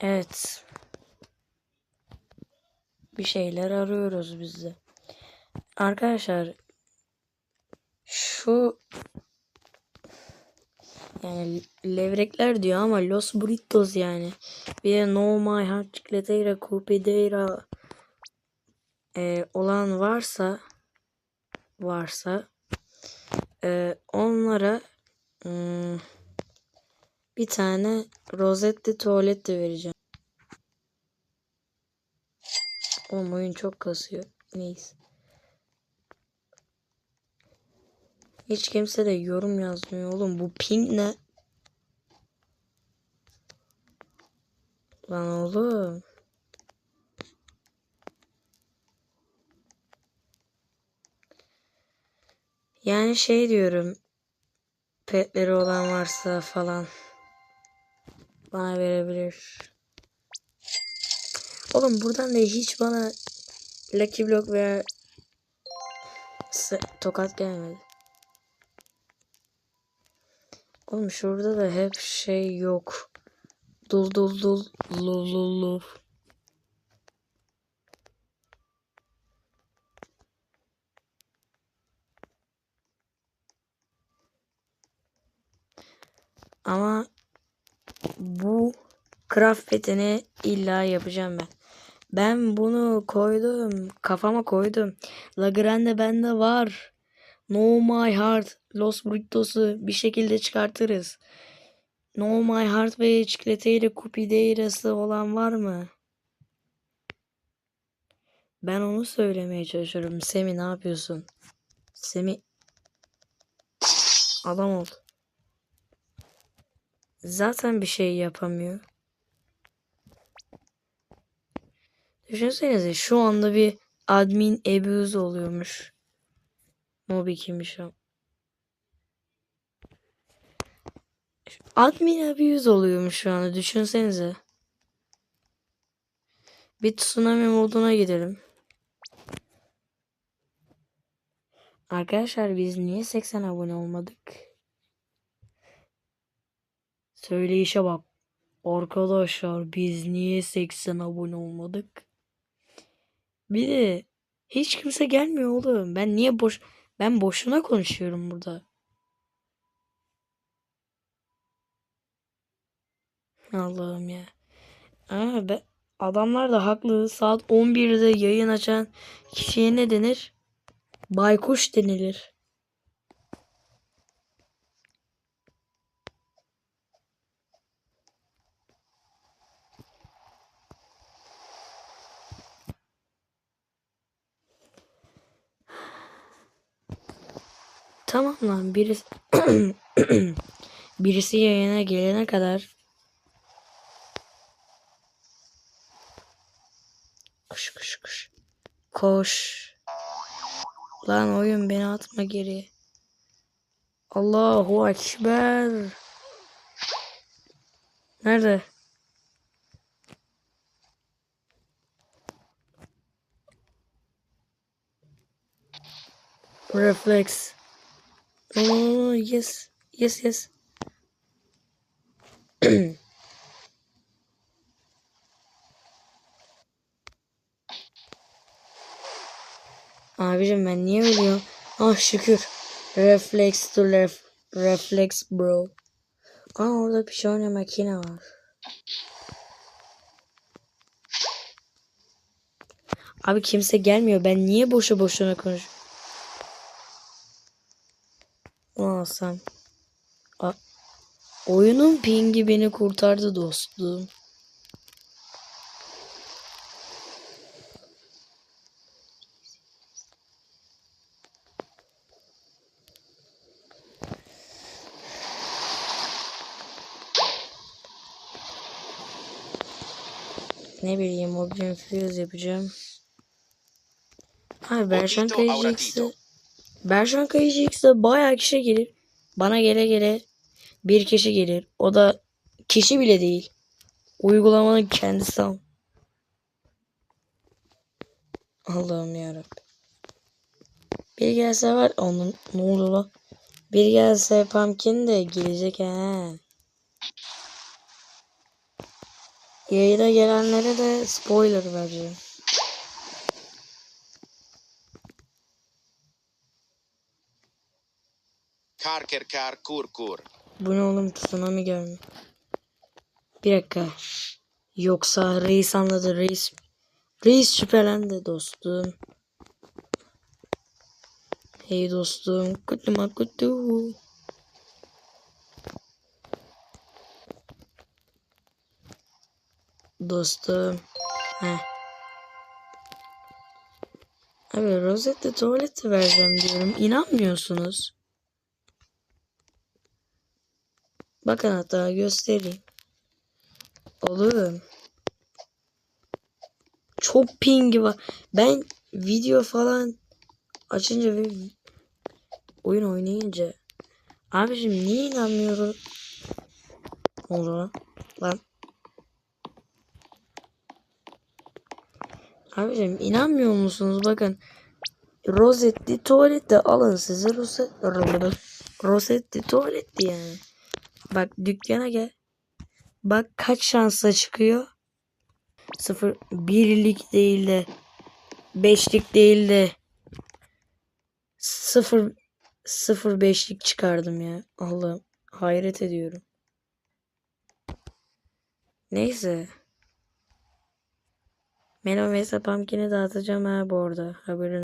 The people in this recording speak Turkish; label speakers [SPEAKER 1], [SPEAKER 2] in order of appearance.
[SPEAKER 1] Evet. Bir şeyler arıyoruz biz de. Arkadaşlar şu yani levrekler diyor ama Los Burritos yani. Bir de No My Heart Chicleteira Cupideira e, olan varsa varsa e, onlara hmm, bir tane rozetli tuvalet de vereceğim. Oğlum oyun çok kasıyor. Neyse. Hiç kimse de yorum yazmıyor oğlum. Bu ping ne? Lan oğlum. Yani şey diyorum. Petleri olan varsa falan. Bana verebilir. Oğlum buradan da hiç bana Lucky Block veya tokat gelmedi. Oğlum şurada da hep şey yok. Dul dul dul lul lul lul. Ama bu craftini illa yapacağım ben. Ben bunu koydum. Kafama koydum. La Grande bende var. No My Heart. Los Burritos'u bir şekilde çıkartırız. No My Heart ve Chicleteira Cupideira'sı olan var mı? Ben onu söylemeye çalışıyorum. Semi ne yapıyorsun? Semi adam ol. Zaten bir şey yapamıyor. Düşünsenize şu anda bir admin abuse oluyormuş. Mobi kimmiş o? Admin abuse oluyormuş şu anda düşünsenize. Bir tsunami moduna gidelim. Arkadaşlar biz niye 80 abone olmadık? Söyleyişe bak. Arkadaşlar biz niye 80 abone olmadık? Bir de hiç kimse gelmiyor oğlum. Ben niye boş ben boşuna konuşuyorum burada. Allah'ım ya. Aa, be, adamlar da haklı. Saat 11'de yayın açan kişiye ne denir? Baykuş denilir. Tamam lan birisi birisi yayına gelene kadar koş koş koş koş. Lan oyun beni atma geri. Allahu Ekber. Nerede? Reflex oh yes yes yes Abicim ben niye ölüyorum? Ah şükür. Reflex to ref reflex bro. Aa orada bir şey makine var. Abi kimse gelmiyor. Ben niye boşu boşuna konuş? Alsam. A Oyunun pingi beni kurtardı dostum. Ne bileyim Mobilen Fuse yapacağım. Hayır Berşan
[SPEAKER 2] Ojito
[SPEAKER 1] Berşan Kayıcı X'e bayağı kişi gelir. Bana gele gele bir kişi gelir. O da kişi bile değil. Uygulamanın kendisi am. Allah'ım yarabbim. Bir gelse var onun ne oldu lan? Bir gelse Pumpkin de gelecek he. Yayına gelenlere de spoiler vereceğim.
[SPEAKER 2] Kar ker kar kur kur.
[SPEAKER 1] Bu ne oğlum tsunami gelmiyor. Bir dakika. Yoksa reis anladı reis. Reis şüphelendi dostum. Hey dostum. Kutu makutu. Dostum. Heh. Abi rozette tuvalete vereceğim diyorum. İnanmıyorsunuz. Bakın hatta göstereyim. Oğlum. Çok pingi var. Ben video falan açınca ve oyun oynayınca abicim niye inanmıyorum? Oldu lan. Abicim inanmıyor musunuz? Bakın. Rosetti tuvalette alın size roset Rosetti tuvaletti yani. Bak dükkana gel. Bak kaç şansla çıkıyor. Sıfır birlik değil de beşlik değil de sıfır sıfır beşlik çıkardım ya. Allah'ım hayret ediyorum. Neyse. Melon ve Pumpkin'i dağıtacağım ha bu arada. Haberin